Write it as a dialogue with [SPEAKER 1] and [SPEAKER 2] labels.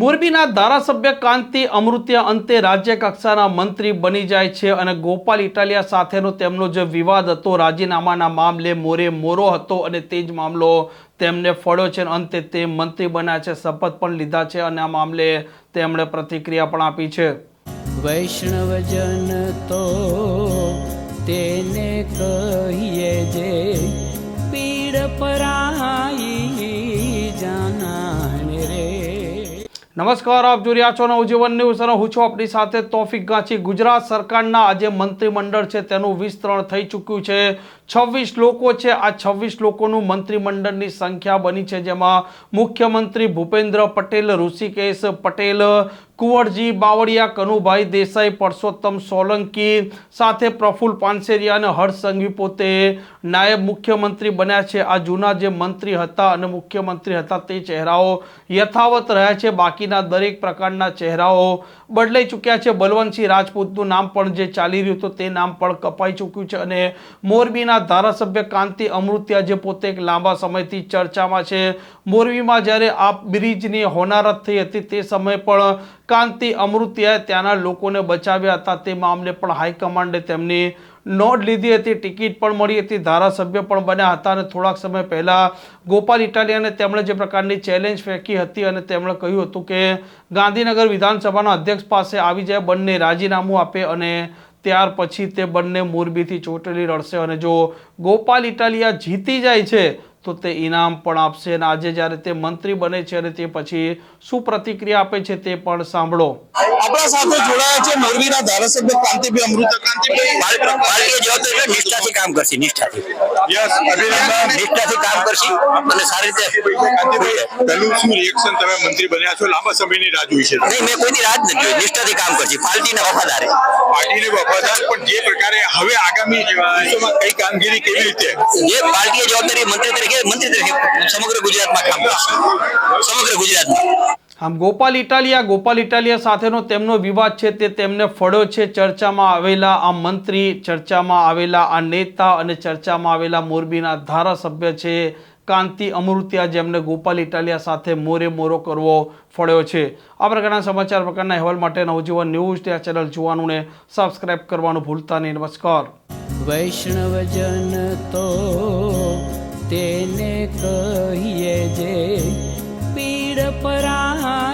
[SPEAKER 1] મોરબીના ધારાસભ્ય કાંતિ અમૃત્ય અંતે રાજ્ય કક્ષાના મંત્રી બની જાય છે અને ગોપાલ ઇટાલિયા સાથેનો તેમનો જે વિવાદ હતો, રાજીનામાના મામલે મોરે મોરો હતો અને તે જ મામલો તેમને ફળ્યો છે અને અંતે તે મંત્રી બન્યા છે, શપથ પણ લીધા છે અને આ મામલે તેમણે પ્રતિક્રિયા પણ આપી છે.
[SPEAKER 2] વૈષ્ણવજન તો તેને કહીએ જે પીડ પરાઈ
[SPEAKER 1] નમસ્કાર, આપ જોઈ રહ્યા છો નવજીવન ન્યૂઝ અને હું છું આપણી સાથે તોફિક ગાંચી. ગુજરાત સરકારના આજે મંત્રીમંડળ છે, તેનું વિસ્તરણ થઈ ચૂક્યું છે. છવ્વીસ લોકો છે, આ છવ્વીસ લોકોનું મંત્રીમંડળની સંખ્યા બની છે, જેમાં મુખ્યમંત્રી ભૂપેન્દ્ર પટેલ, ઋષિકેશ પટેલ કુંવરજી બાવળિયા, કનુભાઈ દેસાઈ, પરસોત્તમ સોલંકી સાથે પ્રફુલ પાનસેરિયા અને હર્ષ સંઘવી પોતે નાયબ મુખ્યમંત્રી બન્યા છે. આ જૂના જે મંત્રી હતા અને મુખ્યમંત્રી હતા તે ચહેરાઓ યથાવત રહ્યા છે. બાકીના દરેક પ્રકારના ચહેરાઓ બદલાઈ ચૂક્યા છે. બલવંતસિંહ રાજપૂતનું નામ પણ જે ચાલી રહ્યું હતું તે નામ પણ કપાઈ ચૂક્યું છે અને મોરબીના ધારાસભ્ય કાંતિ અમૃત્યા જે પોતે એક લાંબા સમયથી ચર્ચામાં છે. મોરબીમાં જ્યારે આ બ્રિજની હોનારત થઈ હતી તે સમયે પણ કાંતિ અમૃતિયાએ ત્યાંના લોકોને બચાવ્યા હતા. તે મામલે પણ હાઈકમાન્ડે તેમની નોંધ લીધી હતી. ટિકિટ પણ મળી હતી. ધારાસભ્ય પણ બન્યા હતા અને થોડાક સમય પહેલાં ગોપાલ ઇટાલિયાને તેમણે જે પ્રકારની ચેલેન્જ ફેંકી હતી અને તેમણે કહ્યું હતું કે, ગાંધીનગર વિધાનસભાના અધ્યક્ષ પાસે આવી જાય, બંને રાજીનામું આપે અને ત્યાર પછી તે બંને મોરબીથી ચોંટેલી લડશે. અને જો ગોપાલ ઇટાલિયા જીતી જાય છે તો તે ઇનામ પણ આપશે અને આજે જ્યારે તે મંત્રી બને છે અને તે પછી શું પ્રતિક્રિયા આપે છે તે પણ સાંભળો.
[SPEAKER 3] આપણા સાથે જોડાયા છે મોરબીના ધારાસભ્ય કાંતિભાઈ અમૃત કાંતિભાઈ
[SPEAKER 4] ભારતીય જવાબદારી નિષ્ઠાથી કામ કરશે નિષ્ઠાથી.
[SPEAKER 3] યસ અભિનંદન.
[SPEAKER 4] નિષ્ઠાથી કામ કરશે અને સારી રીતે
[SPEAKER 3] કાંતિભાઈ પહેલું શું રિએક્શન તમે મંત્રી બન્યા છો? લાંબા સમયની રાહ જોઈ છે.
[SPEAKER 4] નહીં મેં કોઈની રાહ નથી જોઈ. નિષ્ઠાથી કામ કરશે પાર્ટીને વફાદારે.
[SPEAKER 3] પાર્ટીને વફાદાર પણ જે પ્રકારે હવે આગામી દિવસોમાં કઈ કામગીરી કેવી રીતે?
[SPEAKER 4] જે પાર્ટીએ જવાબદારી મંત્રી તરીકે મંત્રી તરીકે સમગ્ર ગુજરાતમાં કામ કરશે. સમગ્ર ગુજરાતમાં.
[SPEAKER 1] આમ ગોપાલ ઇટાલિયા ગોપાલ ઇટાલિયા સાથેનો તેમનો વિવાદ છે તે તેમને ફળ્યો છે. ચર્ચામાં આવેલા આ મંત્રી ચર્ચામાં આવેલા આ નેતા અને ચર્ચામાં આવેલા મોરબીના ધારાસભ્ય છે કાંતિ અમૃત્યા જેમને ગોપાલ ઇટાલિયા સાથે મોરે મોરો કરવો ફળ્યો છે. આ પ્રકારના સમાચાર પ્રકારના અહેવાલ માટે નવજીવન ન્યૂઝ તે આ ચેનલ જોવાનું ને સબસ્ક્રાઇબ કરવાનું ભૂલતા નહીં. નમસ્કાર.
[SPEAKER 2] વૈષ્ણવજન તો કહીએ જે પીડ પરાઈ